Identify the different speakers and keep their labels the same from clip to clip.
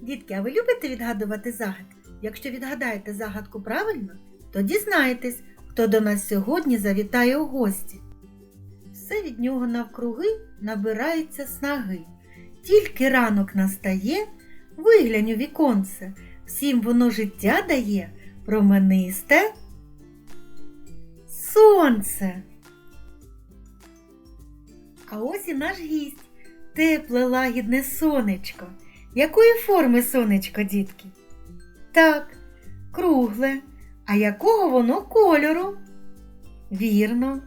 Speaker 1: Дітки, а ви любите відгадувати загадки? Якщо відгадаєте загадку правильно, то дізнаєтесь, хто до нас сьогодні завітає у гості. Все від нього навкруги набирається снаги. Тільки ранок настає, виглянь у віконце, всім воно життя дає, променисте сонце. А ось і наш гість, тепле лагідне сонечко. Якої форми сонечко, дітки? Так, кругле. А якого воно кольору? Вірно,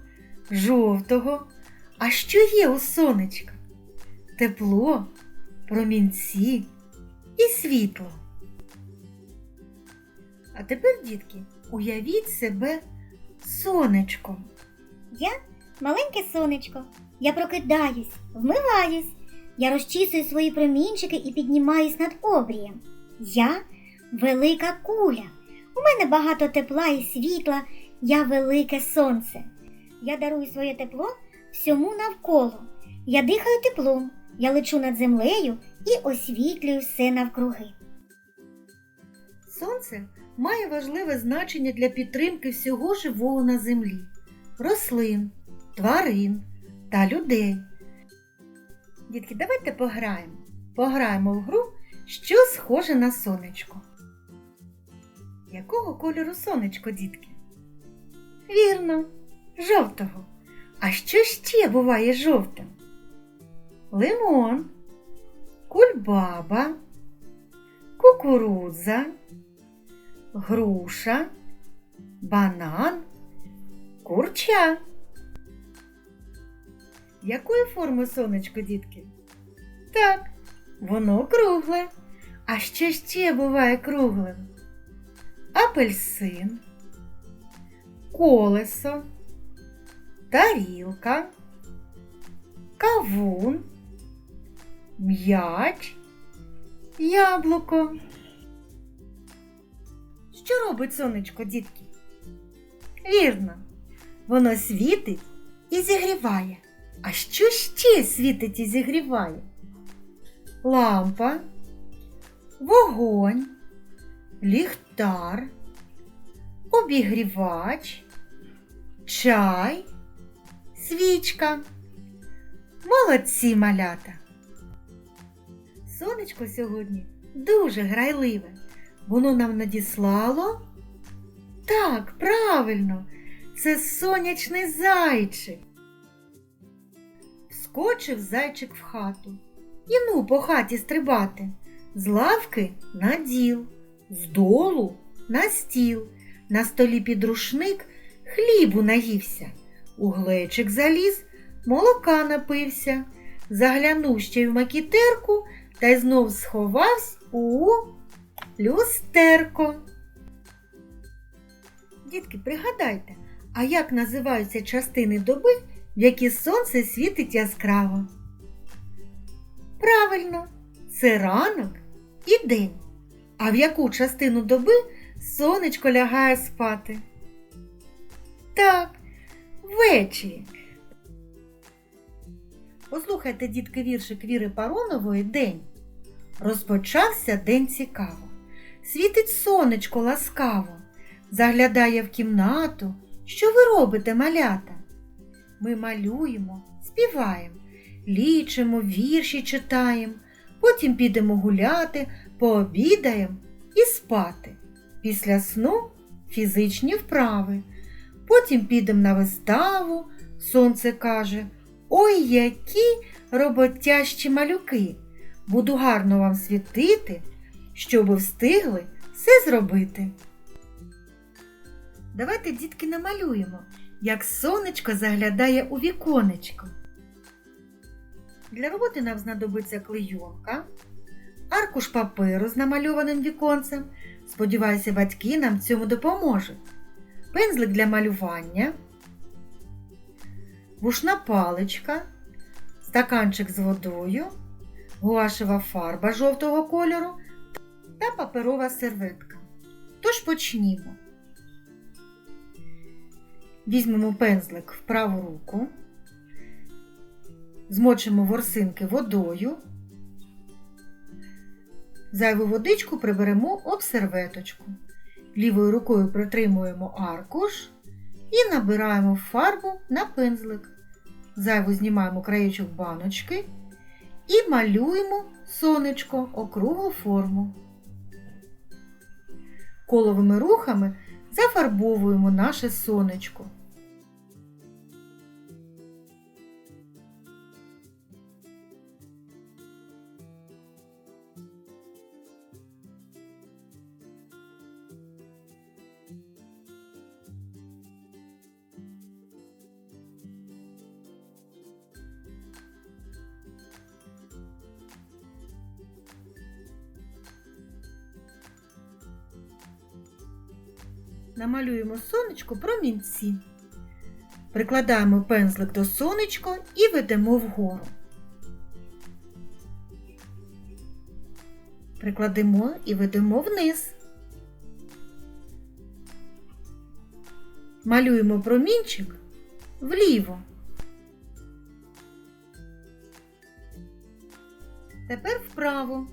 Speaker 1: жовтого. А що є у сонечка? Тепло, промінці і світло. А тепер, дітки, уявіть себе сонечком.
Speaker 2: Я маленьке сонечко. Я прокидаюсь, вмиваюсь. Я розчісую свої промінчики і піднімаюсь над обрієм. Я велика куля. У мене багато тепла і світла. Я велике сонце. Я дарую своє тепло всьому навколо. Я дихаю теплом, я лечу над землею і освітлюю все навкруги.
Speaker 1: Сонце має важливе значення для підтримки всього живого на землі, рослин, тварин та людей. Дітки, давайте пограємо. Пограємо в гру, що схоже на сонечко. Якого кольору сонечко, дітки? Вірно, жовтого. А що ще буває жовтим? Лимон, кульбаба, кукурудза, груша, банан, курча. Якої форми сонечко, дітки? Так, воно кругле. А що ще буває круглим? Апельсин, колесо, тарілка, кавун, м'яч, яблуко. Що робить сонечко, дітки? Вірно, воно світить і зігріває. А що ще світить і зігріває? Лампа, вогонь, ліхтар, обігрівач, чай, свічка. Молодці малята! Сонечко сьогодні дуже грайливе. Воно нам надіслало? Так, правильно, це сонячний зайчик. Вскочив зайчик в хату. І ну по хаті стрибати. З лавки на діл, з долу на стіл, на столі під рушник хлібу наївся, у глечик заліз, молока напився, заглянув ще й в макітерку та й знов сховався у люстерко. Дітки, пригадайте, а як називаються частини доби, в які сонце світить яскраво? Правильно, це ранок і день. А в яку частину доби сонечко лягає спати? Так, ввечері. Послухайте, дітки, віршик Віри Паронової День. Розпочався день цікаво. Світить сонечко ласкаво, заглядає в кімнату. Що ви робите, малята? Ми малюємо, співаємо, лічимо, вірші читаємо, потім підемо гуляти, пообідаємо і спати. Після сну фізичні вправи. Потім підемо на виставу, сонце каже, ой, які роботящі малюки. Буду гарно вам світити, щоб встигли все зробити. Давайте, дітки, намалюємо, як сонечко заглядає у віконечко. Для роботи нам знадобиться клейонка, аркуш паперу з намальованим віконцем. Сподіваюся, батьки нам цьому допоможуть. Пензлик для малювання, вушна паличка, стаканчик з водою, гуашева фарба жовтого кольору та паперова серветка. Тож почнімо. Візьмемо пензлик в праву руку, змочимо ворсинки водою, Зайву водичку приберемо об серветочку. Лівою рукою притримуємо аркуш і набираємо фарбу на пензлик. Зайву знімаємо краєчок баночки і малюємо сонечко округлу форму. Коловими рухами зафарбовуємо наше сонечко. Намалюємо сонечко промінці. Прикладаємо пензлик до сонечка і ведемо вгору. Прикладемо і ведемо вниз. Малюємо промінчик вліво. Тепер вправо.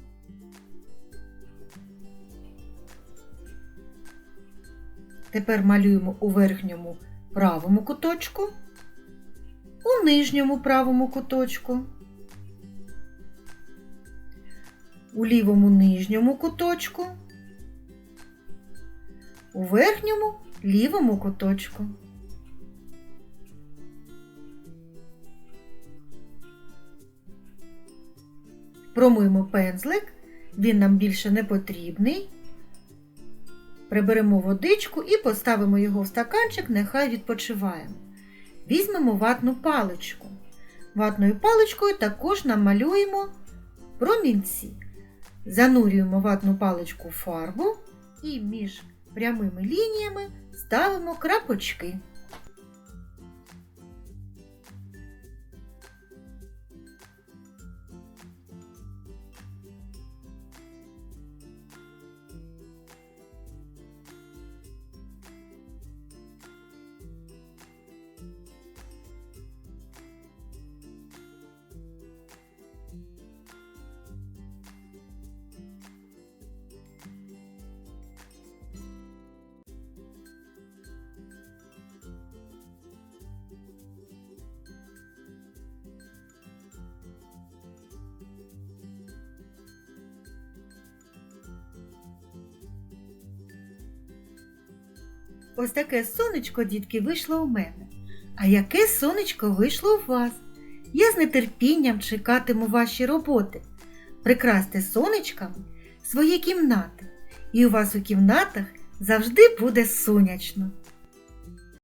Speaker 1: Тепер малюємо у верхньому правому куточку, у нижньому правому куточку, у лівому нижньому куточку, у верхньому лівому куточку. Промиємо пензлик, він нам більше не потрібний. Приберемо водичку і поставимо його в стаканчик, нехай відпочиває. Візьмемо ватну паличку. Ватною паличкою також намалюємо промінці. Занурюємо ватну паличку в фарбу і між прямими лініями ставимо крапочки. Ось таке сонечко, дітки, вийшло у мене. А яке сонечко вийшло у вас? Я з нетерпінням чекатиму ваші роботи. Прикрасьте сонечками свої кімнати, і у вас у кімнатах завжди буде сонячно.